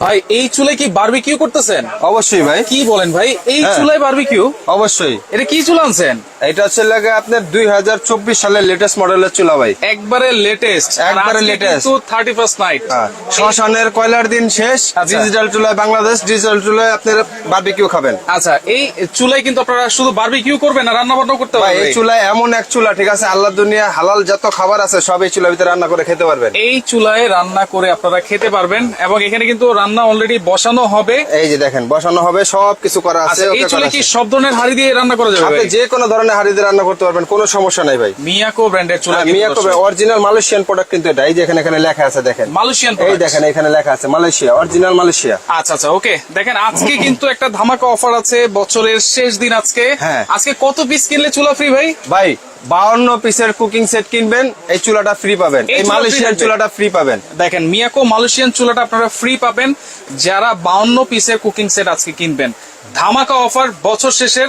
ভাই এই চুলায় কি বারবিকিউ করতেছেন? অবশ্যই ভাই। কি বলেন ভাই? এই হ্যাঁ। চুলায় বারবিকিউ অবশ্যই। এটা কি চুলা আনছেন? এটা হচ্ছে লাগে আপনার দুই হাজার চব্বিশ সালের লেটেস্ট মডেলের চুলা ভাই। একবারে লেটেস্ট একবারে latest। থার্টি ফার্স্ট নাইট শ্মশানের কয়লার দিন শেষ। আচ্ছা। ডিজিটাল চুলায় বাংলাদেশ ডিজিটাল চুলায় আপনার বারবিকিউ খাবেন। আচ্ছা এই চুলায় কিন্তু আপনারা শুধু বারবিকিউ করবেন না রান্না বান্না করতে ভাই এই পারবেন চুলায় এমন এক চুলা ঠিক আছে? আল্লাহ দুনিয়া হালাল যত খাবার আছে সব এই চুলার ভিতরে রান্না করে খেতে পারবেন। এই চুলায় রান্না করে আপনারা খেতে পারবেন এবং এখানে কিন্তু রান্না অলরেডি বসানো হবে। এই যে দেখেন বসানো হবে সব কিছু করা আছে আচ্ছা এই চুলায় কি সব ধরনের হাড়ি দিয়ে রান্না করা যাবে আপনি যে কোনো ধরনের হাড়িতে রান্না করতে পারবেন কোনো সমস্যা নাই ভাই। মিয়াকো ব্র্যান্ডের চুলা মিয়াকো অরিজিনাল মালয়েশিয়ান প্রোডাক্ট কিন্তু এটা। এই যে এখানে এখানে লেখা আছে দেখেন। মালয়েশিয়ান এই দেখেন এখানে লেখা আছে মালয়েশিয়া অরিজিনাল মালয়েশিয়া আচ্ছা আচ্ছা ওকে দেখেন আজকে কিন্তু একটা ধামাকা অফার আছে বছরের শেষ দিন আজকে। হ্যাঁ। আজকে কত পিস কিনলে চুলা ফ্রি ভাই? ভাই বাউন্ন পিসের কুকিং সেট কিনবেন এই চুলাটা ফ্রি পাবেন। এই মালয়েশিয়ান চুলাটা ফ্রি পাবেন। দেখেন মিয়াকো মালয়েশিয়ান চুলাটা আপনারা ফ্রি পাবেন। যারা বাউন্ন পিসের কুকিং সেট আজকে কিনবেন ধামাকা অফার বছর শেষের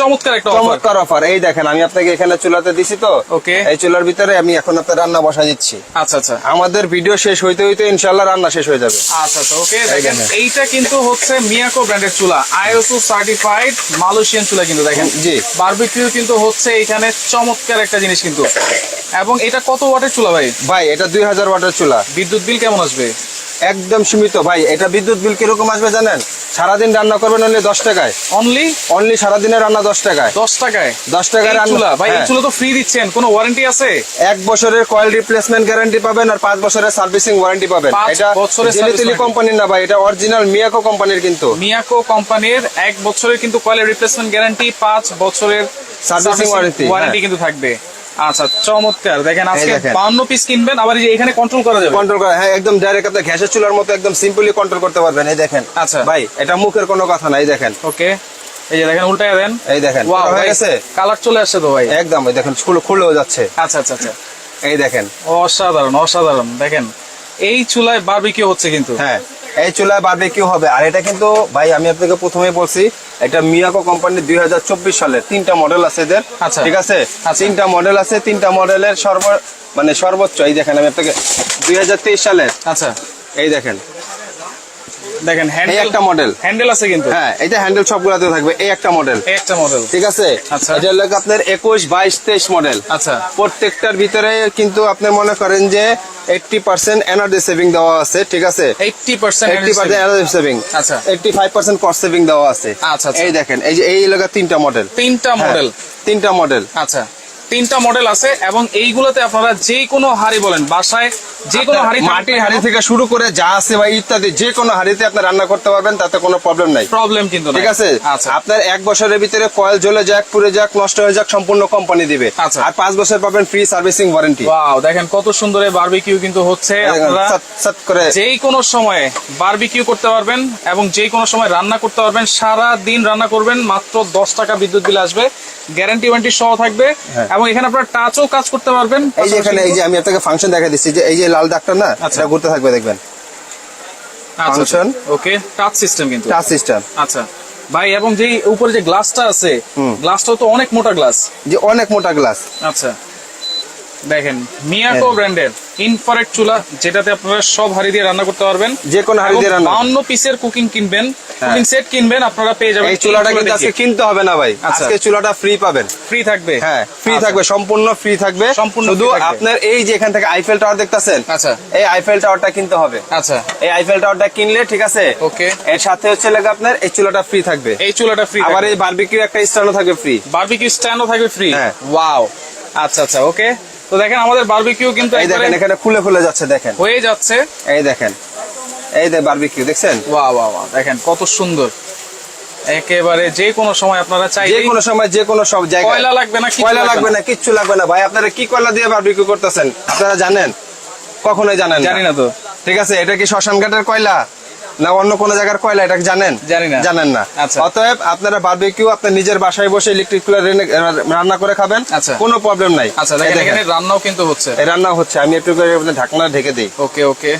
চমৎকার একটা চমৎকার অফার এই দেখেন আমি আপনাকে এখানে চুলাতে দিছি তো। Okay. এই চুলার ভিতরে আমি এখন আপনার রান্না বসা দিচ্ছি। আচ্ছা আচ্ছা। আমাদের ভিডিও শেষ হইতে হইতে রান্না শেষ হয়ে যাবে। আচ্ছা আচ্ছা ওকে দেখেন দেখেন। এইটা কিন্তু হচ্ছে মিয়াকো ব্র্যান্ডের চুলা। আইএসও সার্টিফাইড মালয়েশিয়ান চুলা কিন্তু দেখেন। জি। বারবিকিউ কিন্তু হচ্ছে এখানে চমৎকার একটা জিনিস কিন্তু। এবং এটা কত ওয়াটের চুলা ভাই? ভাই এটা দুই হাজার ওয়াটের চুলা। বিদ্যুৎ বিল কেমন আসবে? একদম সীমিত। ভাই এটা বিদ্যুৎ বিল কীরকম আসবে জানেন? সারাদিন রান্না করবেন অনলি দশ টাকায়? অনলি অনলি সারাদিনের রান্না দশ টাকায়। দশ টাকায়? দশ টাকায় রান্না ভাই এই হ্যাঁ। চুলা তো ফ্রি দিচ্ছেন কোনো ওয়ারেন্টি আছে? এক বছরের কয়েল রিপ্লেসমেন্ট গ্যারান্টি পাবেন আর পাঁচ বছরের সার্ভিসিং ওয়ারেন্টি পাবেন। এটা বছরের জিলিতিলি কোম্পানির না ভাই এটা অরিজিনাল মিয়াকো কোম্পানির কিন্তু। মিয়াকো কোম্পানির এক বছরের কিন্তু কয়েল রিপ্লেসমেন্ট গ্যারান্টি পাঁচ বছরের সার্ভিসিং ওয়ারেন্টি হ্যাঁ। কিন্তু থাকবে। আচ্ছা চমৎকার। দেখেন আজকে দেখেন। বাউন্ন পিস কিনবেন আবার এই এখানে কন্ট্রোল করা যাবে। কন্ট্রোল করা হ্যাঁ একদম ডাইরেক্ট গ্যাসের চুলার মতো একদম সিম্পলি কন্ট্রোল করতে পারবেন এই দেখেন। আচ্ছা। ভাই এটা মুখের কোনো কথা নাই দেখেন। ওকে এই যে দেখেন উল্টায় দেন। এই দেখেন ওয়াও হয়ে গেছে? কালার চলে আসছে তো ভাই। একদম এই দেখেন খুলে খুলেও যাচ্ছে। আচ্ছা আচ্ছা আচ্ছা। এই দেখেন। অসাধারণ অসাধারণ। দেখেন এই চুলায় বারবিকিউ হচ্ছে কিন্তু। হ্যাঁ। এই চুলায় কি হবে আর এটা কিন্তু ভাই আমি আপনাকে প্রথমে বলছি এটা মিয়াকো কোম্পানি দুই হাজার চব্বিশ সালের তিনটা মডেল আছে এদের আচ্ছা। ঠিক আছে আচ্ছা। তিনটা মডেল আছে তিনটা মডেলের সর্ব মানে সর্বোচ্চ এই দেখেন আমি আপনাকে দুই হাজার তেইশ সালের আচ্ছা এই দেখেন দেখেন হ্যান্ডেল একটা মডেল হ্যান্ডেল আছে কিন্তু। হ্যাঁ এটা হ্যান্ডেল সবগুলাতে থাকবে এই একটা মডেল এই একটা মডেল ঠিক আছে? আচ্ছা। এটা হলো আপনার একুশ বাইশ তেইশ মডেল আচ্ছা। প্রত্যেকটার ভিতরে কিন্তু আপনি মনে করেন যে এইটটি পার্সেন্ট এনার্জি সেভিং দেওয়া আছে ঠিক আছে? Eighty percent eighty percent energy saving আচ্ছা। Eighty five percent cost saving দেওয়া আছে। আচ্ছা, আচ্ছা। এই দেখেন এই যে এই এলাকা তিনটা মডেল তিনটা মডেল তিনটা মডেল আচ্ছা। তিনটা মডেল আছে এবং এইগুলোতে আপনারা যে কোনো হাড়ি বলেন বাসায় যে কোনো হাড়ি মাটির হাড়ি থেকে শুরু করে যা আছে বা ইত্যাদি যে কোনো হাড়িতে আপনি রান্না করতে পারবেন তাতে কোনো প্রবলেম নাই। প্রবলেম কিন্তু ঠিক আছে? আচ্ছা। আপনার এক বছরের ভিতরে কয়েল জ্বলে যাক পুড়ে যাক নষ্ট হয়ে যাক সম্পূর্ণ কোম্পানি দিবে। আচ্ছা। আর পাঁচ বছর পাবেন ফ্রি সার্ভিসিং ওয়ারেন্টি ওয়াও দেখেন কত সুন্দর বারবিকিউ কিন্তু হচ্ছে আপনারা করে। যেই কোনো সময়ে বারবিকিউ করতে পারবেন এবং যে কোনো সময় রান্না করতে পারবেন সারা দিন রান্না করবেন মাত্র দশ টাকা বিদ্যুৎ বিল আসবে গ্যারান্টি ওয়ারেন্টি সহ থাকবে হ্যাঁ। এবং এখানে আপনারা টাচও কাজ করতে পারবেন। এই যে এখানে এই যে আমি আপনাকে ফাংশন দেখা দিচ্ছি যে এই যে লাল দাগটা না আচ্ছা। এটা ঘুরতে থাকবে দেখবেন। ফাংশন ওকে টাচ সিস্টেম কিন্তু। টাচ সিস্টেম আচ্ছা। ভাই এবং যে উপরে যে গ্লাসটা আছে। গ্লাসটাও তো অনেক মোটা গ্লাস যে অনেক মোটা গ্লাস আচ্ছা। দেখেন মিয়াকো হ্যাঁ। ব্র্যান্ডের ইনফারেট চুলা যেটাতে আপনারা সব হাড়ি দিয়ে রান্না করতে পারবেন। যে কোনো হাঁড়ি দিয়ে রান্না। বাউন্ন পিসের কুকিং কিনবেন কুকিং সেট কিনবেন আপনারা পেয়ে যাবেন এই চুলাটা কিন্তু আজকে কিনতে হবে না ভাই। আচ্ছা। আজকে চুলাটা ফ্রি পাবেন। ফ্রি থাকবে। হ্যাঁ ফ্রি আচ্ছা। থাকবে সম্পূর্ণ ফ্রি থাকবে। শুধু আপনার এই যে এখান থেকে আইফেল টাওয়ার দেখতেছেন আচ্ছা। এই আইফেল টাওয়ারটা কিনতে হবে। আচ্ছা। এই আইফেল টাওয়ারটা কিনলে ঠিক আছে? ওকে এর সাথে হচ্ছে লাগে আপনার এই চুলাটা ফ্রি থাকবে। এই চুলাটা ফ্রি আবার এই বারবিকিউ একটা স্ট্যান্ডও থাকবে ফ্রি বারবিকিউ স্ট্যান্ডও থাকবে ফ্রি হ্যাঁ। ওয়াও আচ্ছা আচ্ছা ওকে তো দেখেন আমাদের বারবিকিউ কিন্তু এই দেখেন এখানে খুলে খুলে যাচ্ছে দেখেন। হয়ে যাচ্ছে। এই দেখেন এই দেখ বারবিকিউ দেখছেন? ওয়া ওয়া ওয়া দেখেন কত সুন্দর। একেবারে যে কোনো সময় আপনারা চাই যে কোনো সময় যে কোনো সব জায়গায়। কয়লা লাগবে না, কয়লা লাগবে না। কিচ্ছু লাগবে না। ভাই আপনারা কি কয়লা দিয়ে বারবিকিউ করতেছেন? আপনারা জানেন? কখনোই জানেন জানি না তো। ঠিক আছে এটা কি শ্মশান ঘাটের কয়লা? না অন্য কোন জায়গার কয়লা এটা জানেন? জানেন না। আচ্ছা। অতএব আপনারা বারবিকিউ আপনার নিজের বাসায় বসে ইলেকট্রিক কুলার রান্না করে খাবেন আচ্ছা। কোনো প্রবলেম নাই। আচ্ছা রান্নাও কিন্তু হচ্ছে। রান্নাও রান্না হচ্ছে। আমি একটু করে ঢাকনা ঢেকে দিই। ওকে ওকে।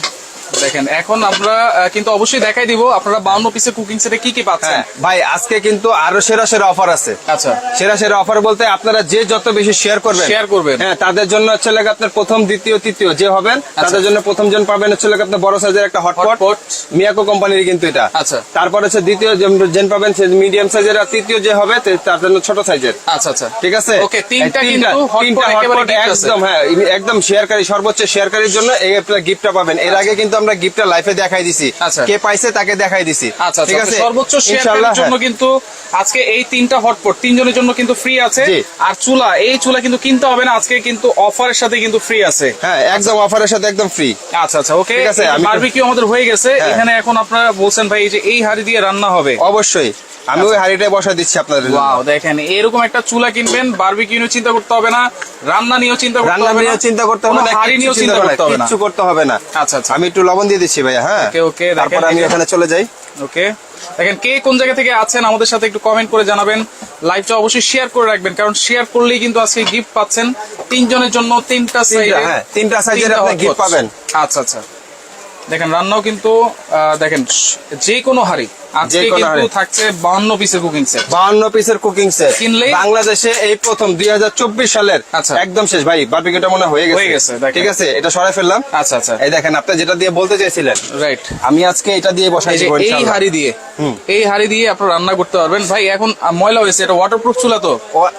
দেখেন এখন আমরা কিন্তু অবশ্যই দেখাই দিব আপনারা বাউন্ন পিসের কুকিং সেটে কি কি পাচ্ছেন। হ্যাঁ ভাই আজকে কিন্তু আরও সেরা সেরা অফার আছে। আচ্ছা। সেরা সেরা অফার বলতে আপনারা যে যত বেশি শেয়ার করবেন শেয়ার করবেন। হ্যাঁ তাদের জন্য হচ্ছে লাগে আপনার প্রথম দ্বিতীয় তৃতীয় যে হবেন তাদের জন্য প্রথম জন পাবেন হচ্ছে লাগে আপনার বড় সাইজের একটা হটপট মিয়াকো কোম্পানির কিন্তু এটা। আচ্ছা। তারপর হচ্ছে দ্বিতীয় জন- জেন পাবেন মিডিয়াম সাইজের আর তৃতীয় যে হবে তার জন্য ছোট সাইজের আচ্ছা আচ্ছা। ঠিক আছে? ওকে তিনটা কিন্তু আছে। একদম হ্যাঁ একদম শেয়ারকারী সর্বোচ্চ শেয়ারকারীর জন্য এই আপনার গিফটটা পাবেন। এর আগে কিন্তু আমরা গিফটটা লাইফে দেখাই দিছি। আচ্ছা। কে পাইছে তাকে দেখাই দিছি। আচ্ছা ঠিক আচ্ছা আছে? সর্বোচ্চ শেয়ারের জন্য হ্যাঁ। কিন্তু আজকে এই তিনটা হটপট তিনজনের জন্য কিন্তু ফ্রি আছে। আর চুলা এই চুলা কিন্তু কিনতে হবে না আজকে কিন্তু অফারের সাথে কিন্তু ফ্রি আছে। হ্যাঁ একদম অফারের সাথে একদম ফ্রি আচ্ছা আচ্ছা ওকে ঠিক আছে, বারবিকিউ আমাদের হয়ে গেছে। হ্যাঁ। এখানে এখন আপনারা বলছেন ভাই এই যে এই হাড়ি দিয়ে রান্না হবে। অবশ্যই। আমি ওই হাড়িটাই বসাই দিচ্ছি আপনাদের ওয়াও দেখেন এরকম একটা চুলা কিনবেন বারবিকিউ নিয়েও চিন্তা করতে হবে না রান্না নিয়েও চিন্তা করতে হবে নিয়ে না চিন্তা করতে হবে না হাড়ি নিয়েও চিন্তা করতে হবে না। কিচ্ছু করতে হবে না। আচ্ছা আচ্ছা। আমি একটু লবণ দিয়ে দিচ্ছি ভাইয়া হ্যাঁ? ওকে, ওকে, তারপর আমি। ওখানে চলে যাই। ওকে। দেখেন কে কোন জায়গা থেকে আছেন আমাদের সাথে একটু কমেন্ট করে জানাবেন। লাইভটা অবশ্যই শেয়ার করে রাখবেন কারণ শেয়ার করলেই কিন্তু আজকে গিফট পাচ্ছেন তিনজনের জন্য তিনটা সাইজে হ্যাঁ, তিনটা size এর আপনি gift পাবেন। আচ্ছা আচ্ছা। দেখেন রান্নাও কিন্তু দেখেন যে কোনো হাড়ি আজকে কিন্তু হাঁড়ি। থাকছে বাউন্ন পিসের কুকিং সেট বাউন্ন পিসের কুকিং সেট কিনলেই- বাংলাদেশে এই প্রথম দুই সালের আচ্ছা। একদম শেষ। ভাই বারবিকিউটা মনে হয়ে গেছে। হয়ে গেছে, ঠিক আছে এটা সরাই ফেললাম। আচ্ছা আচ্ছা। এই দেখেন আপনি যেটা দিয়ে বলতে চাইছিলেন রাইট আমি আজকে এটা দিয়ে বসাই এই যে দিব এই হাড়ি দিয়ে এই হাড়ি দিয়ে আপনারা রান্না করতে পারবেন। ভাই এখন ময়লা হয়েছে এটা ওয়াটারপ্রুফ চুলা তো?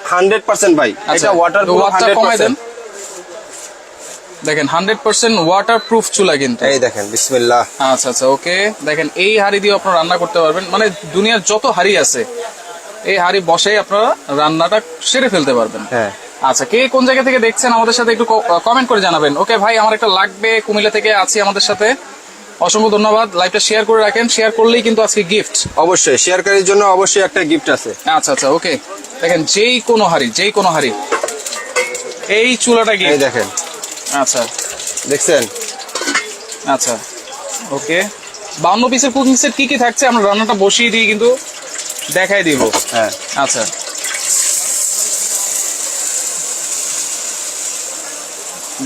হান্ড্রেড পার্সেন্ট ভাই। আচ্ছা এটা কমাই দেন। দেখেন হান্ড্রেড পার্সেন্ট ওয়াটার প্রুফ চুলা কিন্তু। এই দেখেন বিসমিল্লাহ। আচ্ছা আচ্ছা ওকে। দেখেন এই হাড়ি দিয়ে আপনারা রান্না করতে পারবেন। মানে দুনিয়ার যত হাড়ি আছে এই হাড়ি বসেই আপনারা রান্নাটা সেরে ফেলতে পারবেন। হ্যাঁ। আচ্ছা কে কোন জায়গা থেকে দেখছেন আমাদের সাথে একটু কমেন্ট করে জানাবেন। ওকে ভাই আমার একটা লাগবে কুমিল্লা থেকে আছি আমাদের সাথে। অসংখ্য ধন্যবাদ। লাইভটা শেয়ার করে রাখেন। শেয়ার করলেই কিন্তু আজকে গিফট অবশ্যই শেয়ারকারীর জন্য অবশ্যই একটা গিফট আছে। আচ্ছা আচ্ছা ওকে। দেখেন যেই কোনো হাড়ি যেই কোনো হাড়ি এই চুলাটা গিয়ে দেখেন। আচ্ছা। দেখছেন? আচ্ছা। ওকে। বাউন্ন পিসের কুকিং সেট কি কি থাকছে? আমরা রান্নাটা বসিয়ে দিয়ে কিন্তু দেখাই দিব। হ্যাঁ। আচ্ছা।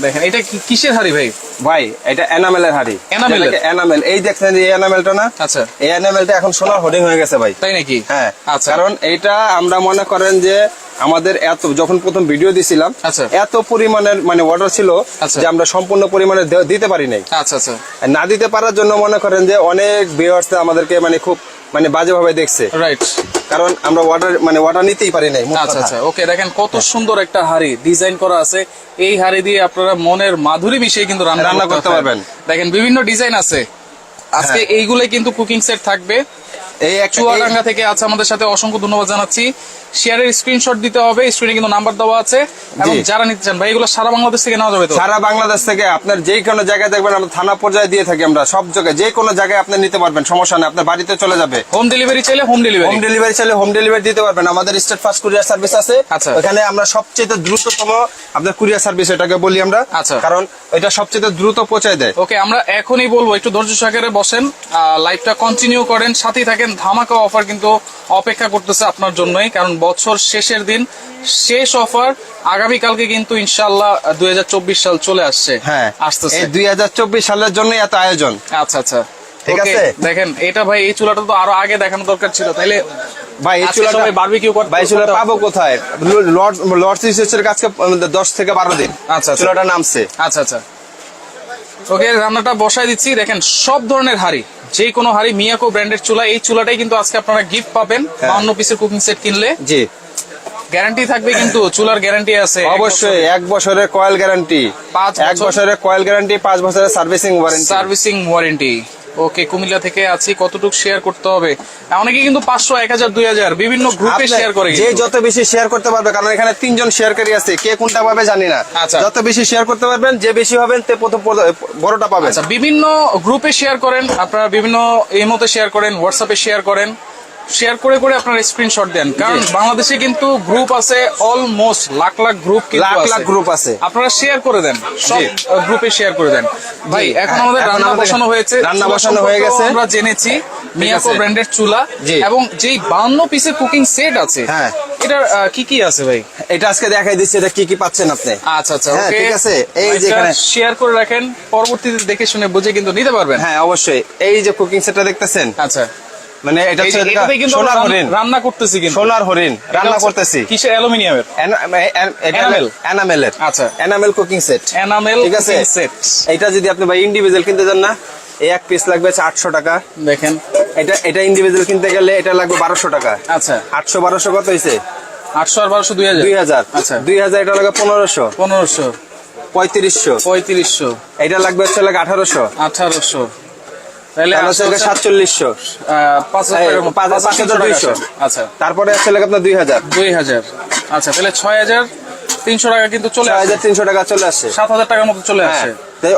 দেখেন এটা কিসের হাড়ি ভাই? ভাই এটা এনামেলের হাড়ি। এনামেলের? যেটাকে এনামেল। এই দেখছেন এই এনামেলটা না? আচ্ছা। এই এনামেলটা এখন সোনার হোডিং হয়ে গেছে ভাই। তাই নাকি? হ্যাঁ। আচ্ছা। কারণ এটা আমরা মনে করেন যে আমাদের এত যখন প্রথম ভিডিও দিছিলাম আচ্ছা। এত পরিমাণের মানে অর্ডার ছিল আচ্ছা। যে আমরা সম্পূর্ণ পরিমাণে দিতে পারি নাই। আচ্ছা আচ্ছা। না দিতে পারার জন্য মনে করেন যে অনেক ভিউয়ার্স আমাদেরকে মানে খুব মানে বাজেভাবে দেখছে। রাইট কারণ আমরা অর্ডার মানে অর্ডার নিতেই পারি নাই আচ্ছা আচ্ছা। ওকে দেখেন কত সুন্দর একটা হাড়ি ডিজাইন করা আছে। এই হাড়ি দিয়ে আপনারা মনের মাধুরী মিশিয়ে কিন্তু রান্না রান্না করতে পারবেন। দেখেন বিভিন্ন ডিজাইন আছে। আজকে হ্যাঁ। এইগুলাই কিন্তু কুকিং সেট থাকবে। এই চুয়াডাঙ্গা থেকে আছে আমাদের সাথে অসংখ্য ধন্যবাদ জানাচ্ছি। শেয়ারের স্ক্রিনশট দিতে হবে স্ক্রিনে কিন্তু নাম্বার দেওয়া আছে। এবং যারা নিতে চান ভাই এগুলো সারা বাংলাদেশ থেকে নেওয়া যাবে তো? সারা বাংলাদেশ থেকে আপনার যে কোনো জায়গায় দেখবেন আমরা থানা পর্যায়ে দিয়ে থাকি আমরা সব জায়গায় যে কোনো জায়গায় আপনি নিতে পারবেন সমস্যা নেই আপনার বাড়িতে চলে যাবে। হোম ডেলিভারি চাইলে হোম ডেলিভারি হোম ডেলিভারি চাইলে হোম ডেলিভারি দিতে পারবেন আমাদের স্টেট ফাস্ট কুরিয়ার সার্ভিস আছে। আচ্ছা। ওখানে আমরা সবচেয়ে দ্রুততম আপনার কুরিয়ার সার্ভিস এটাকে বলি আমরা আচ্ছা। কারণ এটা সবচেয়ে দ্রুত পৌঁছায় দেয়। ওকে আমরা এখনই বলব একটু ধৈর্য সহকারে বসেন লাইভটা কন্টিনিউ করেন সাথেই থাকেন ধামাকা অফার কিন্তু অপেক্ষা করতেছে আপনার জন্যই কারণ বছর শেষের দিন শেষ অফার আগামী কালকে কিন্তু ইনশাল্লাহ দুই সাল চলে আসছে হ্যাঁ আসতেছে। দুই সালের জন্য এত আয়োজন। আচ্ছা আচ্ছা। ঠিক আছে? দেখেন এটা ভাই এই চুলাটা তো আরও আগে দেখানো দরকার ছিল তাইলে ভাই এই চুলাটা সবাই করতে- ভাই চুলা পাবো কোথায়? লর্ড কাছে থেকে বারো দিন। আচ্ছা, আচ্ছা। চুলাটা নামছে। আচ্ছা আচ্ছা। ওকে রান্নাটা বসাই দিচ্ছি দেখেন সব ধরনের হাড়ি। যে কোনো হাড়ি মিয়াকো ব্র্যান্ডের চুলা এই চুলাটাই কিন্তু আজকে আপনারা গিফট পাবেন। বাউন্ন পিসের কুকিং সেট কিনলে। জি। গ্যারান্টি থাকবে কিন্তু চুলার গ্যারান্টি আছে। অবশ্যই এক বছরের কয়েল গ্যারান্টি পাঁচ এক বছরের কয়েল গ্যারান্টি পাঁচ বছরের servicing warranty servicing warranty okay Comilla থেকে আছি। কতটুকু শেয়ার করতে হবে? অনেকে কিন্তু পাঁচশো এক হাজার দুই হাজার বিভিন্ন গ্রুপে শেয়ার করে যে যত বেশি শেয়ার করতে পারবে কারণ এখানে তিনজন শেয়ারকারী আছে কে কোনটা পাবে জানি না। আচ্ছা। যত বেশি শেয়ার করতে পারবেন যে বেশি হবেন তে প্রথম বড়টা পাবেন। আচ্ছা বিভিন্ন গ্রুপে শেয়ার করেন আপনারা বিভিন্ন এই মতো শেয়ার করেন হোয়াটসঅ্যাপে শেয়ার করেন। শেয়ার করে করে আপনারা স্ক্রিনশট দেন। কারণ বাংলাদেশে কিন্তু গ্রুপ আছে almost lakh lakh group lakh lakh group আছে। আপনারা শেয়ার করে দেন। সব গ্রুপে শেয়ার করে দেন। ভাই এখন হ্যাঁ, আমাদের রান্না বসানো হয়েছে। রান্না বসানো হয়ে গেছে। আমরা জেনেছি। মিয়াকো ব্র্যান্ডের চুলা। এবং যেই বান্ন পিসের কুকিং সেট আছে হ্যাঁ। এটা কি কি আছে ভাই? এটা আজকে দেখাই দিচ্ছি এটা কি কি পাচ্ছেন আপনি? আচ্ছা আচ্ছা হ্যাঁ, ওকে ঠিক আছে। এই যে এখানে- শেয়ার করে রাখেন। পরবর্তীতে দেখে শুনে বুঝে কিন্তু নিতে পারবেন। হ্যাঁ অবশ্যই। এই যে কুকিং সেটটা দেখতেছেন? আচ্ছা। মানে এটা হচ্ছে সোনার হরিণ। রান্না করতেছি কিন্তু। সোনার হরিণ রান্না করতেছি। কিসের অ্যালুমিনিয়ামের? Enamel? এনামেলের। আচ্ছা। এনামেল কুকিং সেট এনামেল ঠিক আছে? সেট এটা যদি আপনি ভাই ইন্ডিভিজুয়াল কিনতে যান না এই এক পিস লাগবে আটশো টাকা। দেখেন। এটা এটা ইন্ডিভিজুয়াল কিনতে গেলে এটা লাগবে বারোশো টাকা। আচ্ছা। আটশো বারোশো কত হয়েছে আটশো আর বারোশো দুই হাজার। দুই হাজার। আচ্ছা। দুই হাজার এটা লাগবে পনেরোশো। পনেরোশো। পঁয়ত্রিশশো। পঁয়ত্রিশশো। এটা লাগবে হচ্ছে লাগে আঠারোশো। আঠারোশো তাহলে তাহলে হচ্ছে লাগে সাতচল্লিশশো। পাঁচ হাজার দুইশো। আছে। আচ্ছা। তারপরে লাগে আপনার দুই হাজার। দুই হাজার। আচ্ছা তাহলে ছয় হাজার তিনশো টাকা কিন্তু চলে আসে হাজার তিনশো টাকা চলে আসে সাত হাজার টাকার মতো চলে হ্যাঁ। আসে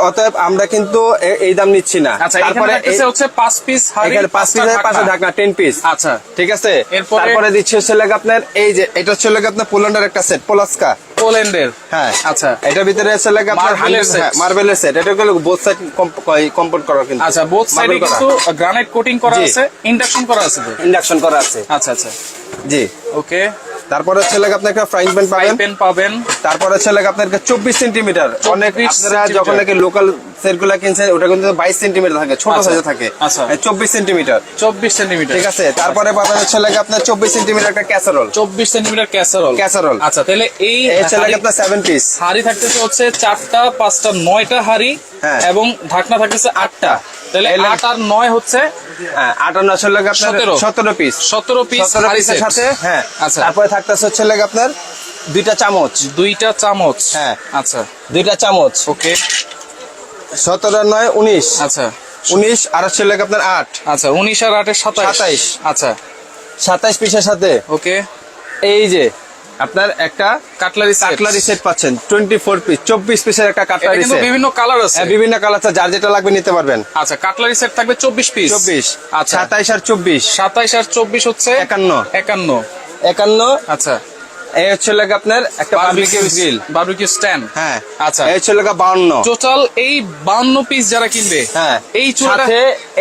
অতএব আমরা কিন্তু এই দাম নিচ্ছি না। আচ্ছা তারপরে হচ্ছে পাঁচ পিস এখানে পাঁচ পিস পাঁচশো ঢাকনা। টেন পিস আচ্ছা। ঠিক আছে? তারপরে দিচ্ছে হচ্ছে লাগে আপনার এই যে এটা হচ্ছে লাগে আপনার পোল্যান্ডের একটা সেট পোলাস্কা। পোল্যান্ডের। হ্যাঁ। আচ্ছা। এটার ভিতরে হচ্ছে লাগে আপনার Marble-এর মার্বেলের সেট এটা হলো বোথ সাইড কম্পাউন্ড করা কিন্তু। আচ্ছা বোথ সাইডে কিন্তু গ্রানাইট কোটিং করা আছে ইন্ডাকশন করা আছে ইন্ডাকশন করা আছে। আচ্ছা আচ্ছা। জি। ওকে। তারপরে হচ্ছে লাগে আপনার একটা ফ্রাইং প্যান ফ্রাই পাবেন। তারপরে হচ্ছে লাগে আপনার চব্বিশ সেন্টিমিটার অনেক যখন। নাকি লোকাল সেটগুলা কিনছেন ওটা কিন্তু বাইশ সেন্টিমিটার থাকে ছোট আচ্ছা। সাইজে থাকে। আচ্ছা। চব্বিশ সেন্টিমিটার চব্বিশ সেন্টিমিটার ঠিক আছে তারপরে পাবেন হচ্ছে লাগে আপনার চব্বিশ সেন্টিমিটার একটা ক্যাসারোল চব্বিশ সেন্টিমিটার ক্যাসারোল ক্যাসারোল আচ্ছা তাহলে এই হচ্ছে লাগে আপনার সেভেন পিস হাড়ি থাকতেছে হচ্ছে চারটা পাঁচটা নয়টা হাড়ি হ্যাঁ। এবং ঢাকনা থাকতেছে আটটা। তাহলে আট আর নয় হচ্ছে হ্যাঁ আটান্ন হচ্ছে লাগে আপনার সতেরো। পিস সতেরো পিস পিসের সাথে হ্যাঁ আচ্ছা। তারপরে থাকতেছে হচ্ছে লাগে আপনার দুইটা চামচ। দুইটা চামচ। হ্যাঁ। আচ্ছা। দুইটা চামচ। ওকে সতেরো নয় উনিশ। আচ্ছা। উনিশ আর হচ্ছে লাগে আপনার আট। আচ্ছা উনিশ আর আটের সাতাইশ। সাতাইশ। আচ্ছা। সাতাইশ পিসের সাথে। ওকে। এই যে আপনার একটা কাটলারি কাটলারি সেট পাচ্ছেন টোয়েন্টি ফোর পিস চব্বিশ পিসের একটা কাটলারি সেট বিভিন্ন কালার আছে। বিভিন্ন কালার আছে যার যেটা লাগবে নিতে পারবেন। আচ্ছা কাটলারি সেট থাকবে চব্বিশ পিস চব্বিশ আচ্ছা। সাতাইশ আর চব্বিশ। সাতাইশ আর চব্বিশ হচ্ছে একান্ন। একান্ন। একান্ন। আচ্ছা। এই হচ্ছে লাগে আপনার একটা বারবিকিউ গ্রিল বারবিকিউ স্ট্যান্ড হ্যাঁ। আচ্ছা। এই হচ্ছে লাগে বাউন্ন। টোটাল এই বান্ন পিস যারা কিনবে হ্যাঁ। এই চুলাটা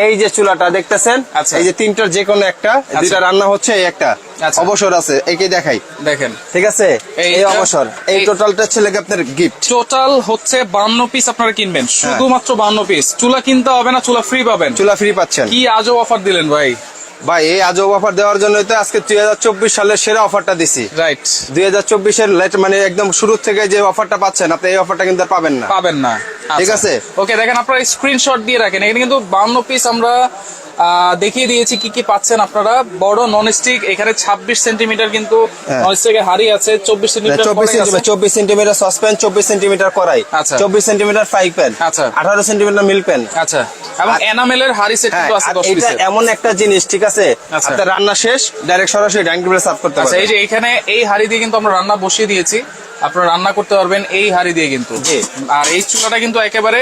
এই যে চুলাটা দেখতেছেন আচ্ছা। এই যে তিনটার যে কোনো একটা দুইটা রান্না হচ্ছে এই একটা। আচ্ছা। অবসর আছে একে দেখাই। দেখেন। ঠিক আছে? এই অবসর। এই টোটালটা হচ্ছে লাগে আপনার গিফট টোটাল হচ্ছে বান্ন পিস আপনারা কিনবেন। হ্যাঁ। শুধুমাত্র বান্ন পিস চুলা কিনতে হবে না চুলা ফ্রি পাবেন। চুলা ফ্রি পাচ্ছেন। কি আজও অফার দিলেন ভাই? ভাই এই আজব অফার দেওয়ার জন্য তো আজকে দুই হাজার চব্বিশ সালের সেরা অফারটা দিছি। রাইট দুই হাজার লেট মানে একদম শুরু থেকে যে অফারটা পাচ্ছেন আপনি এই অফারটা কিন্তু পাবেন না। পাবেন না। ঠিক আছে। ওকে দেখেন আপনারা স্ক্রিনশট দিয়ে রাখেন। এখানে কিন্তু বান্ন পিস আমরা দেখিয়ে দিয়েছি কি কি পাচ্ছেন আপনারা। বড় নন স্টিক এখানে ছাব্বিশ সেন্টিমিটার কিন্তু হ্যাঁ। হাড়ি আছে চব্বিশ সেন্টিমিটার চব্বিশ সেন্টিমিটার চব্বিশ সেন্টিমিটার সসপ্যান চব্বিশ সেন্টিমিটার কড়াই আচ্ছা। চব্বিশ সেন্টিমিটার ফ্রাই প্যান আচ্ছা। আঠারো সেন্টিমিটার মিল প্যান আচ্ছা। এবং এনামেলের হাড়ি সেট হ্যাঁ কিন্তু আছে আর দশ এটা এমন একটা জিনিস ঠিক আছে? আচ্ছা। আপনার রান্না শেষ ডাইরেক্ট সরাসরি ডাইনিং টেবিলে সার্ভ করতে আচ্ছা এই যে এখানে এই হাড়ি দিয়ে কিন্তু আমরা রান্না বসিয়ে দিয়েছি। আপনারা রান্না করতে পারবেন এই হাড়ি দিয়ে কিন্তু আর এই চুলাটা কিন্তু একেবারে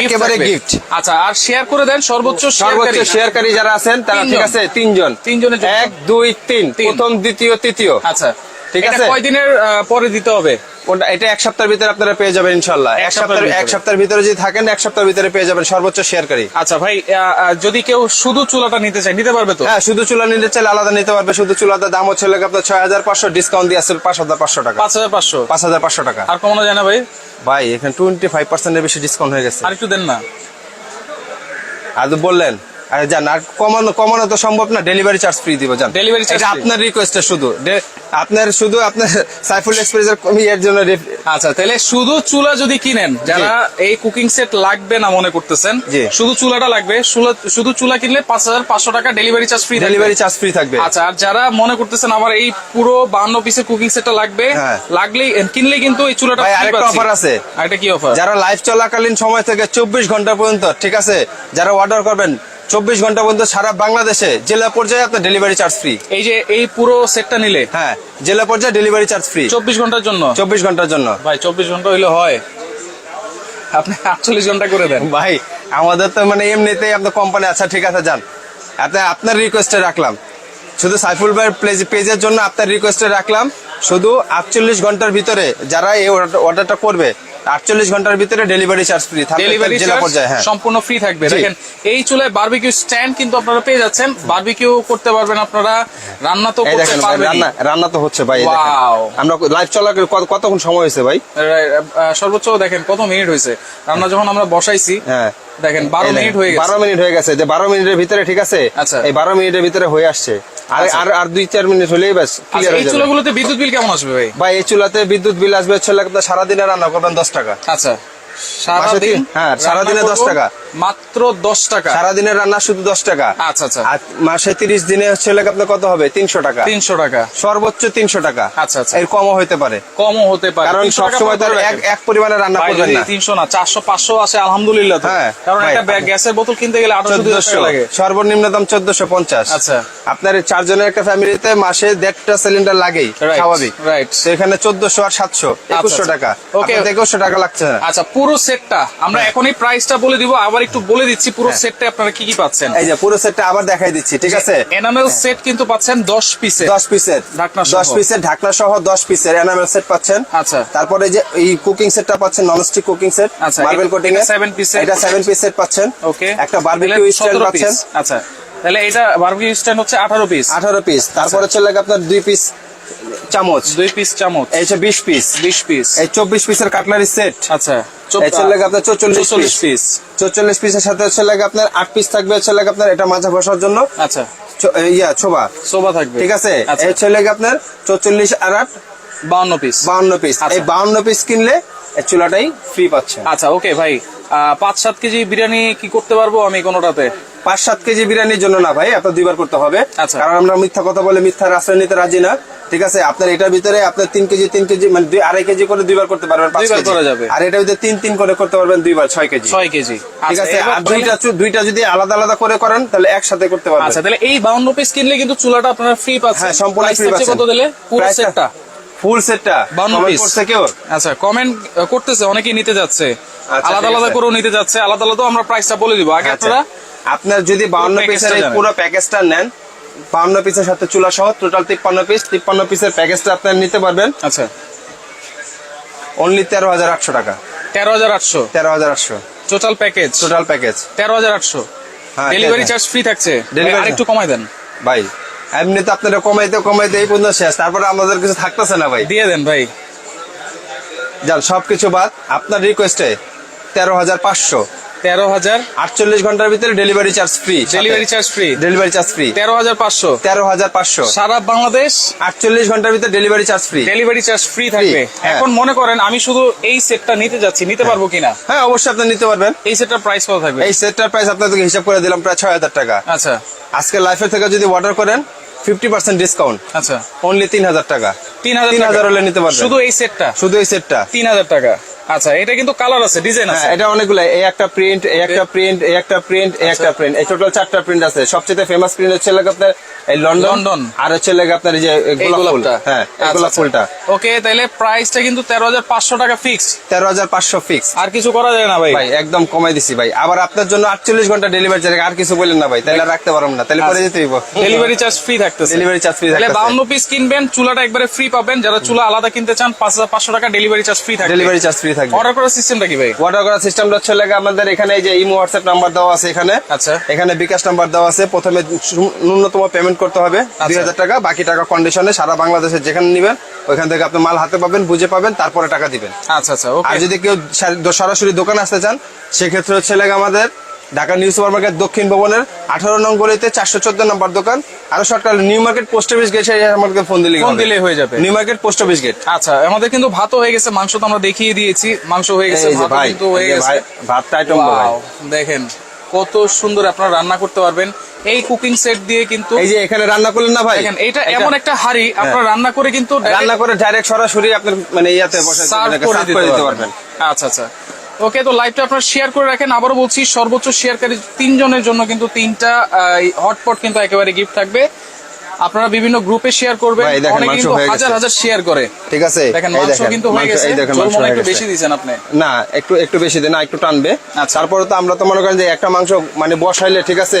একেবারে গিফট আচ্ছা আর শেয়ার করে দেন সর্বোচ্চ সর্বোচ্চ শেয়ারকারী। যারা আছেন তারা। ঠিক আছে তিনজন তিনজনের। এক দুই তিন তিন। প্রথম দ্বিতীয় তৃতীয় আচ্ছা ঠিক আছে। কয়দিনের পরে দিতে হবে? ওটা এটা এক সপ্তাহের ভিতরে আপনারা পেয়ে যাবেন ইনশাল্লাহ এক সপ্তাহের সপ্তাহের এক সপ্তাহের ভিতরে যদি থাকেন এক সপ্তাহের ভিতরে পেয়ে যাবেন সর্বোচ্চ শেয়ারকারী। আচ্ছা ভাই যদি কেউ শুধু চুলাটা নিতে চায় নিতে পারবে তো? হ্যাঁ শুধু চুলা নিতে চাইলে আলাদা নিতে পারবে। শুধু চুলাতে দাম হচ্ছে লাগে আপনার ছয় হাজার পাঁচশো ডিসকাউন্ট দিয়ে আসছে পাঁচ হাজার পাঁচশো টাকা। পাঁচ হাজার পাঁচশো? পাঁচ হাজার পাঁচশো টাকা। আর কমানো যায় না ভাই? ভাই এখানে টোয়েন্টি ফাইভ পার্সেন্টের বেশি ডিসকাউন্ট হয়ে গেছে। আর একটু দেন না। আর বললেন আরে জান আর কমানো কমানো তো সম্ভব না ডেলিভারি চার্জ ফ্রি দিব charge এটা free? আপনার রিকোয়েস্ট শুধু। আপনার শুধু আপনার সাইফুল এক্সপ্রেসের এর জন্য আচ্ছা তাহলে শুধু চুলা যদি কিনেন যারা এই কুকিং সেট লাগবে না মনে করতেছেন শুধু চুলাটা লাগবে শুধু চুলা কিনলে পাঁচ হাজার পাঁচশো টাকা delivery charge free delivery charge free থাকবে। আচ্ছা আর যারা মনে করতেছেন আমার এই পুরো বান্ন পিসের কুকিং সেটটা লাগবে হ্যাঁ। লাগলেই কিনলে কিন্তু এই চুলাটা আরেকটা offer আছে। আরেকটা কি অফার যারা লাইভ চলাকালীন সময় থেকে চব্বিশ ঘণ্টা পর্যন্ত ঠিক আছে? যারা অর্ডার করবেন চব্বিশ ঘণ্টা পর্যন্ত সারা বাংলাদেশে জেলা পর্যায়ে আপনার ডেলিভারি চার্জ ফ্রি এই যে এই পুরো সেটটা নিলে? হ্যাঁ জেলা পর্যায়ে ডেলিভারি চার্জ ফ্রি চব্বিশ ঘণ্টার জন্য? চব্বিশ ঘণ্টার জন্য। ভাই চব্বিশ ঘণ্টা হইলে হয়। আপনি আটচল্লিশ ঘণ্টা করে দেন। ভাই আমাদের তো মানে এমনিতেই আপনার কোম্পানি আচ্ছা ঠিক আছে যান। আপনি আপনার রিকোয়েস্টে রাখলাম। শুধু সাইফুল ভাইয়ের পেজের জন্য আপনার রিকোয়েস্টে রাখলাম। শুধু আটচল্লিশ ঘণ্টার ভিতরে যারা এই অর্ডারটা করবে আটচল্লিশ ঘণ্টার ভিতরে ডেলিভারি চার্জ ফ্রি থাকবে ডেলিভারি জেলা পর্যায়ে হ্যাঁ। সম্পূর্ণ ফ্রি থাকবে। দেখেন এই চুলায় বারবিকিউ স্ট্যান্ড কিন্তু আপনারা পেয়ে যাচ্ছেন। বারবিকিউ করতে পারবেন আপনারা রান্না তো করতে পারবেন রান্না রান্না তো হচ্ছে ভাই দেখেন। আমরা লাইভ কত- কতক্ষণ সময় হয়েছে ভাই? সর্বোচ্চ দেখেন কত মিনিট হয়েছে? রান্না যখন আমরা বসাইছি হ্যাঁ। দেখেন বারো মিনিট হয়ে গেছে। বারো মিনিট হয়ে গেছে। যে বারো মিনিটের ভিতরে ঠিক আছে? আচ্ছা। এই বারো মিনিটের ভিতরে হয়ে আসছে। আর আচ্ছা। আর আর দুই চার মিনিট হলেই ব্যাস আচ্ছা ক্লিয়ার এই হয়ে যাবে। এই চুলাগুলোতে বিদ্যুৎ বিল কেমন আসবে ভাই? ভাই এই চুলাতে বিদ্যুৎ বিল আসবে হচ্ছে সারাদিনে রান্না করবেন দশ টাকা। আচ্ছা। সারাদিন হ্যাঁ, সারাদিনে রান্না 10 করব টাকা। মাত্র দশ টাকা। সারাদিনের রান্না শুধু দশ টাকা। আচ্ছা আচ্ছা। মাসে তিরিশ দিনে হচ্ছে আপনার কত হবে? তিনশো টাকা। তিনশো টাকা। সর্বোচ্চ তিনশো টাকা। আচ্ছা, আচ্ছা। এর কমও হতে পারে। কমও হতে পারে। কারণ সবসময় তো এক পরিমাণে রান্না করবেন না। তিনশো না চারশো পাঁচশো আসে আলহামদুলিল্লাহ হ্যাঁ, কারণ একটা গ্যাসের বোতল কিনতে গেলে আঠারোশো লাগে। সর্বনিম্ন দাম চোদ্দশো পঞ্চাশ। আচ্ছা। আপনার চারজনের একটা ফ্যামিলিতে মাসে দেড়টা সিলিন্ডার লাগেই স্বাভাবিক। right. তো চোদ্দশো আর সাতশো একুশশো আচ্ছা। টাকা। Okay. একুশশো টাকা লাগছে। আচ্ছা পুরো সেটটা আমরা এখনই প্রাইসটা বলে দিব আবার একটু বলে দিচ্ছি পুরো সেটটা আপনারা কি কি পাচ্ছেন। এই যে পুরো সেটটা আবার দেখাই দিচ্ছি ঠিক আছে? এনামেল সেট কিন্তু পাচ্ছেন দশ পিসে দশ পিসের ঢাকনা সহ। দশ পিসের ঢাকনা সহ দশ পিসের এনামেল সেট পাচ্ছেন। আচ্ছা। তারপরে যে এই কুকিং সেটটা পাচ্ছেন ননস্টিক কুকিং সেট আচ্ছা, মার্বেল কোটিং এটা seven piece এর। এটা সেভেন পিস সেট পাচ্ছেন। ওকে একটা বারবিকিউ স্ট্যান্ড পাচ্ছেন। আচ্ছা। তাহলে এটা বারবিকিউ স্ট্যান্ড হচ্ছে আঠারো পিস আঠারো পিস তারপরে হচ্ছে লাগে আপনার দুই পিস চামচ। দুই পিস চামচ। এই বিশ পিস বিশ পিস এই চব্বিশ পিসের কাটলারি সেট আচ্ছা। হচ্ছে লাগে আপনার চল্লিশ চল্লিশ পিস পিস পিসের সাথে হচ্ছে লাগে আপনার আট পিস থাকবে। হচ্ছে লাগে আপনার এটা মাঝে বসার জন্য। আচ্ছা। ইয়া ছোবা। থাকবে। ঠিক আছে? আচ্ছা। হচ্ছে লাগে আপনার আর আট বাউন্ন পিস বাউন্ন পিস আচ্ছা। এই বাউন্ন পিস কিনলে চুলাটাই ফ্রি পাচ্ছে আচ্ছা ওকে ভাই। পাঁচ সাত কেজি বিরিয়ানি কি করতে পারব আমি কোনোটাতে? পাঁচ সাত কেজি বিরিয়ানির জন্য না ভাই এত দুইবার করতে হবে। আচ্ছা। কারণ আমরা মিথ্যা কথা বলে মিথ্যার আশ্রয় নিতে রাজি না। ঠিক আছে? আপনার এটার ভিতরে আপনার তিন কেজি তিন কেজি মানে দুই আড়াই কেজি করে দুইবার করতে পারবেন দুইবার করা যাবে। আর এটার ভিতরে তিন তিন করে করতে পারবেন দুইবার ছয় কেজি। ছয় কেজি। ঠিক আচ্ছা, আছে? আর দুইটা দুইটা যদি আলাদা আলাদা করে করেন তাহলে একসাথে করতে পারবেন। আচ্ছা তাহলে এই বাউন্ন পিস কিনলে কিন্তু চুলাটা আপনারা ফ্রি পাচ্ছেন। হ্যাঁ সম্পূর্ণ ফ্রি পাচ্ছেন। কত দিলে? পুরো সেটটা ফুল সেটটা 52 Comment piece। করছে কেউ? আচ্ছা কমেন্ট করতেছে অনেকেই নিতে যাচ্ছে। আচ্ছা, আলাদা আলাদা। করেও নিতে যাচ্ছে আলাদা আলাদা আমরা প্রাইসটা বলে দিব। আগে। আপনারা আপনার যদি বাউন্ন পিসের এই পুরো প্যাকেজটা নেন বাউন্ন পিসের সাথে চুলা সহ টোটাল তিপ্পান্ন পিস তিপ্পান্ন পিসের প্যাকেজটা আপনার নিতে পারবেন। আচ্ছা। অনলি তেরো হাজার আটশো টাকা। তেরো হাজার আটশো? তেরো হাজার আটশো। টোটাল প্যাকেজ টোটাল প্যাকেজ তেরো হাজার আটশো? ডেলিভারি চার্জ ফ্রি থাকছে। আর একটু কমাই দেন। ভাই এমনি তো আপনারা কমাইতে কমাইতে এই পর্যন্ত শেষ। তারপরে আমাদের কিছু থাকতেছে না ভাই। দিয়ে দেন ভাই। যান সবকিছু বাদ। আপনার রিকোয়েস্টে তেরো হাজার পাঁচশো। তেরো হাজার আটচল্লিশ ঘণ্টার ভিতরে delivery charge free delivery charge free delivery charge free তেরো হাজার পাঁচশো। তেরো হাজার পাঁচশো। সারা বাংলাদেশ আটচল্লিশ ঘণ্টার ভিতরে delivery charge free delivery charge free থাকবে। হ্যাঁ। এখন মনে করেন আমি শুধু এই সেটটা নিতে যাচ্ছি নিতে পারব কিনা? হ্যাঁ অবশ্যই আপনি নিতে পারবেন। এই সেটটার প্রাইস কত থাকবে? এই সেটটার প্রাইস আপনাদেরকে হিসাব করে দিলাম প্রায় ছয় হাজার টাকা। আচ্ছা। আজকে লাইফের থেকে যদি অর্ডার করেন ফিফটি পার্সেন্ট ডিসকাউন্ট আচ্ছা। অনলি তিন হাজার টাকা। তিন হাজার হলে নিতে পারবেন। শুধু এই সেটটা শুধু এই সেটটা তিন হাজার টাকা। আচ্ছা এটা কিন্তু কালার আছে ডিজাইন আছে। হ্যাঁ এটা অনেকগুলো এই একটা প্রিন্ট এই একটা প্রিন্ট এই একটা প্রিন্ট এই একটা প্রিন্ট এই টোটাল চারটা প্রিন্ট আছে। সবচেয়ে ফেমাস প্রিন্ট হচ্ছে লাগে আপনার এই লন্ডন লন্ডন। আর হচ্ছে লাগে আপনার এই যে গোলাপ হ্যাঁ আচ্ছা, গোলাপ আচ্ছা। ফুলটা। ওকে তাহলে প্রাইসটা কিন্তু তেরো হাজার পাঁচশো টাকা ফিক্স তেরো হাজার পাঁচশো ফিক্স আর কিছু করা যায় না ভাই? ভাই একদম কমাই দিছি ভাই। আবার আপনার জন্য আটচল্লিশ ঘণ্টা ডেলিভারি চার্জ আর কিছু বললেন না ভাই তাহলে রাখতে পারব না। তাহলে পরে যেতে হইব। ডেলিভারি চার্জ ফ্রি থাকতেছে। ডেলিভারি চার্জ ফ্রি তাহলে পিস কিনবেন চুলাটা একবারে ফ্রি পাবেন। যারা চুলা আলাদা কিনতে চান পাঁচ হাজার পাঁচশো টাকা ডেলিভারি চার্জ ফ্রি থাকবে। ডেলিভারি চার্জ ফ্রি থাকবে। অর্ডার করার সিস্টেমটা কি ভাই? অর্ডার করার সিস্টেমটা হচ্ছে লাগে আমাদের এখানে এই যে ইমো হোয়াটসঅ্যাপ নাম্বার দেওয়া আছে এখানে। আচ্ছা। এখানে বিকাশ নাম্বার দেওয়া আছে। প্রথমে ন্যূনতম পেমেন্ট করতে হবে। দুই হাজার টাকা বাকি টাকা কন্ডিশনে সারা বাংলাদেশে যেখানে নেবেন ওইখান থেকে আপনি মাল হাতে পাবেন বুঝে পাবেন তারপরে টাকা দিবেন। আচ্ছা আচ্ছা আর যদি কেউ সরাসরি দোকান আসতে চান সেক্ষেত্রে হচ্ছে লাগে আমাদের ঢাকা নিউ সুপার মার্কেট দক্ষিণ ভবনের আঠারো নং গলিতে চারশো চোদ্দ নম্বর দোকান। আরও shortcut new market post office gate আমাকে ফোন দিলে ফোন দিলেই হয়ে যাবে। New market post office gate. আচ্ছা আমাদের কিন্তু ভাতও হয়ে গেছে মাংস তো আমরা দেখিয়ে দিয়েছি। মাংস হয়ে গেছে ভাই কিন্তু হয়ে গেছে। ভাতটা আইটেম দেখেন কত সুন্দর আপনারা রান্না করতে পারবেন। এই কুকিং সেট দিয়ে কিন্তু এই যে এখানে রান্না করলেন না ভাই? দেখেন এটা এমন একটা হাড়ি আপনারা রান্না করে কিন্তু রান্না করে ডাইরেক্ট সরাসরি আপনার মানে ইয়াতে বসে সার্ভ করে দিতে পারবেন। আচ্ছা আচ্ছা। ওকে তো লাইভটা আপনারা শেয়ার করে রাখেন। আবারও বলছি সর্বোচ্চ শেয়ারকারী তিনজনের জন্য কিন্তু তিনটা হটপট কিন্তু একেবারে গিফট থাকবে। আপনারা বিভিন্ন গ্রুপে শেয়ার করবেন। অনেকে কিন্তু হাজার হাজার শেয়ার করে। ঠিক আছে দেখেন মাংস কিন্তু হয়ে গেছে। এই দেখেন মাংস মনে একটু বেশি দিয়েছেন আপনি? না একটু একটু বেশি দেন না একটু টানবে। আচ্ছা। তারপরে তো আমরা তো মনে করেন যে একটা মাংস মানে বসাইলে ঠিক আছে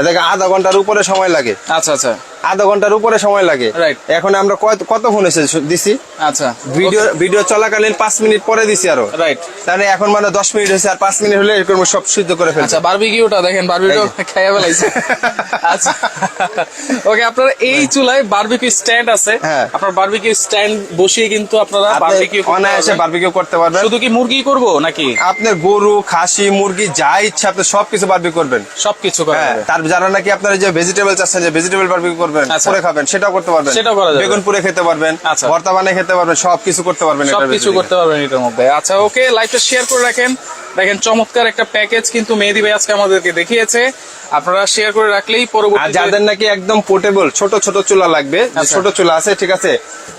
এদেরকে আধা ঘণ্টার উপরে সময় লাগে। আচ্ছা আচ্ছা। আধা ঘণ্টার উপরে সময় লাগে। এখন আমরা কত- ফোন এসে দিছি? আচ্ছা। ভিডিও ভিডিও চলাকালীন পাঁচ মিনিট পরে দিছি আরও। রাইট তাহলে এখন মানে দশ মিনিট হয়েছে আর পাঁচ মিনিট হলে এরকম সব সিদ্ধ করে ফেলছে আচ্ছা বারবিকিউটা দেখেন বারবিকিউ খাইয়া ফেলাইছে। আচ্ছা। ওকে আপনার এই চুলায় বারবিকিউ স্ট্যান্ড আছে। হ্যাঁ। আপনার বারবিকিউ স্ট্যান্ড বসিয়ে কিন্তু আপনারা বারবিকিউ অনায়াসে বারবিকিউ করতে পারবেন। শুধু কি মুরগি করব নাকি? আপনার গরু খাসি মুরগি যা ইচ্ছা আপনি সবকিছু বারবিকিউ করবেন। সবকিছু করা হ্যাঁ তার যারা নাকি আপনার যে ভেজিটেবল চাচ্ছেন যে ভেজিটেবল বারবিকিউ করবেন আচ্ছা। পুরে খাবেন সেটাও করতে পারবেন সেটাও করা যাবে। বেগুন পুরে খেতে পারবেন আচ্ছা। ভর্তা বানিয়ে খেতে পারবেন সবকিছু করতে পারবেন সবকিছু করতে পারবেন এটার মধ্যে আচ্ছা ওকে লাইভটা শেয়ার করে রাখেন দেখেন চমৎকার একটা প্যাকেজ কিন্তু মেহেদি ভাই আজকে আমাদেরকে দেখিয়েছে। আপনারা শেয়ার করে রাখলেই পরবর্তী যাদের নাকি একদম পোর্টেবল ছোট ছোট চুলা লাগবে আচ্ছা। ছোট চুলা আছে ঠিক আছে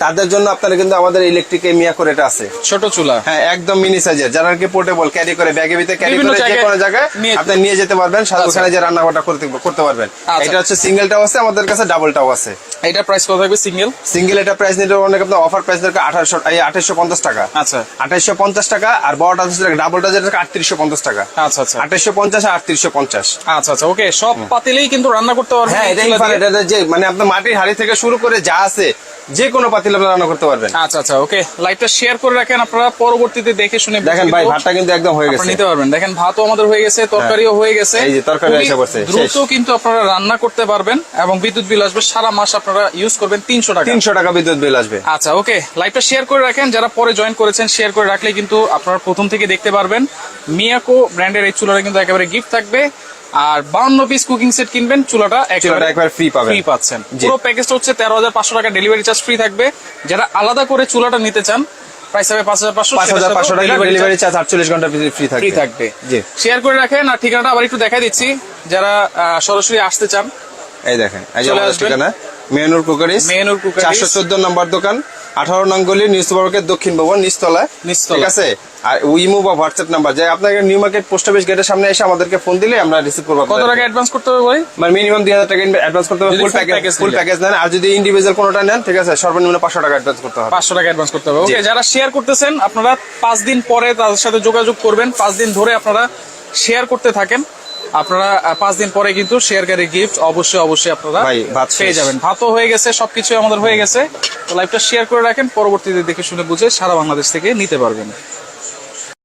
তাদের জন্য আপনারা কিন্তু আমাদের ইলেকট্রিক মিয়া করে এটা আছে। ছোট চুলা। হ্যাঁ একদম মিনি সাইজের যারা নাকি পোর্টেবল ক্যারি করে ব্যাগে ভিতরে ক্যারি করে যে কোনো জায়গায় আপনি নিয়ে যেতে পারবেন সাথে আচ্ছা। যে রান্নাঘরটা করতে করতে পারবেন। আচ্ছা। এটা হচ্ছে সিঙ্গেলটাও আছে আমাদের কাছে ডাবলটাও আছে। এটা প্রাইস কত থাকবে সিঙ্গেল সিঙ্গেল এটা প্রাইস নিতে অনেক আপনার অফার প্রাইস দেখে আঠারোশো আঠাইশো পঞ্চাশ টাকা। আচ্ছা। আঠাইশো পঞ্চাশ টাকা আর বড়টা হচ্ছে ডাবলটা যেটা আটত্রিশশো পঞ্চাশ টাকা। আচ্ছা আচ্ছা। আঠাইশো পঞ্চাশ আটত্রিশশো পঞ্চাশ। আচ্ছা আচ্ছা ওকে সব পাতিলেই কিন্তু রান্না করতে পারবেন। হ্যাঁ এই এটা চুলা ইনফ্রারেড, দিয়ে। এটা যে মানে আপনার মাটির হাড়ি থেকে শুরু করে যা আছে যে কোনো পাতিল আপনারা রান্না করতে পারবেন। আচ্ছা আচ্ছা ওকে লাইভটা শেয়ার করে রাখেন আপনারা পরবর্তীতে দেখে শুনে দেখেন ভাই ভাতটা কিন্তু একদম হয়ে গেছে। নিতে পারবেন। দেখেন ভাতও আমাদের হয়ে গেছে তরকারিও হয়ে গেছে। এই যে তরকারি এসে পড়ছে, দ্রুত কিন্তু আপনারা রান্না করতে পারবেন এবং বিদ্যুৎ বিল আসবে সারা মাস আপনারা ইউজ করবেন তিনশো টাকা। তিনশো টাকা বিদ্যুৎ বিল আসবে। আচ্ছা ওকে লাইভটা শেয়ার করে রাখেন। যারা পরে জয়েন করেছেন শেয়ার করে রাখলে কিন্তু আপনারা প্রথম থেকে দেখতে পারবেন। মিয়াকো ব্র্যান্ডের এই চুলাটা কিন্তু একেবারে গিফট থাকবে। আর বাউন্ন পিস কুকিং সেট কিনবেন চুলাটা একবার free পাবেন। ফ্রি পাচ্ছেন। পুরো প্যাকেজটা হচ্ছে তেরো হাজার পাঁচশো টাকা ডেলিভারি চার্জ ফ্রি থাকবে। যারা আলাদা করে চুলাটা নিতে চান প্রাইস হবে পাঁচ হাজার পাঁচশো পাঁচ হাজার পাঁচশো টাকা ডেলিভারি চার্জ আটচল্লিশ ঘণ্টা ফ্রি থাকবে। ফ্রি থাকবে। জি। শেয়ার করে রাখেন আর ঠিকানাটা আবার একটু দেখাই দিচ্ছি। যারা সরাসরি আসতে চান এই দেখেন এই যে ঠিকানা মেহনুর কুকারিস মেহনুর কুকারিস। চারশো চোদ্দ নম্বর দোকান আঠারো নং গলি নিউজ দক্ষিণ ভবন নিচতলায়। নিচতলা। ঠিক আছে? আর ইমো বা হোয়াটসঅ্যাপ নাম্বার যে আপনাকে নিউ মার্কেট পোস্ট অফিস গেটের সামনে এসে আমাদেরকে ফোন দিলে আমরা রিসিভ করব কত টাকা অ্যাডভান্স করতে হবে ভাই? মানে মিনিমাম দুই হাজার টাকা অ্যাডভান্স করতে হবে ফুল প্যাকেজ ফুল প্যাকেজ নেন। আর যদি ইন্ডিভিজুয়াল কোনোটা নেন ঠিক আছে সর্বনিম্ন পাঁচশো টাকা অ্যাডভান্স করতে হবে। পাঁচশো টাকা অ্যাডভান্স করতে হবে। ওকে যারা শেয়ার করতেছেন আপনারা পাঁচ দিন পরে তাদের সাথে যোগাযোগ করবেন। পাঁচ দিন ধরে আপনারা শেয়ার করতে থাকেন। আপনারা পাঁচ দিন পরে কিন্তু শেয়ারকারী গিফট অবশ্যই অবশ্যই আপনারা পেয়ে। যাবেন। ভাতও হয়ে গেছে সবকিছু আমাদের হয়ে গেছে। তো লাইভটা শেয়ার করে রাখেন পরবর্তীতে দেখে শুনে বুঝে সারা বাংলাদেশ থেকে নিতে পারবেন।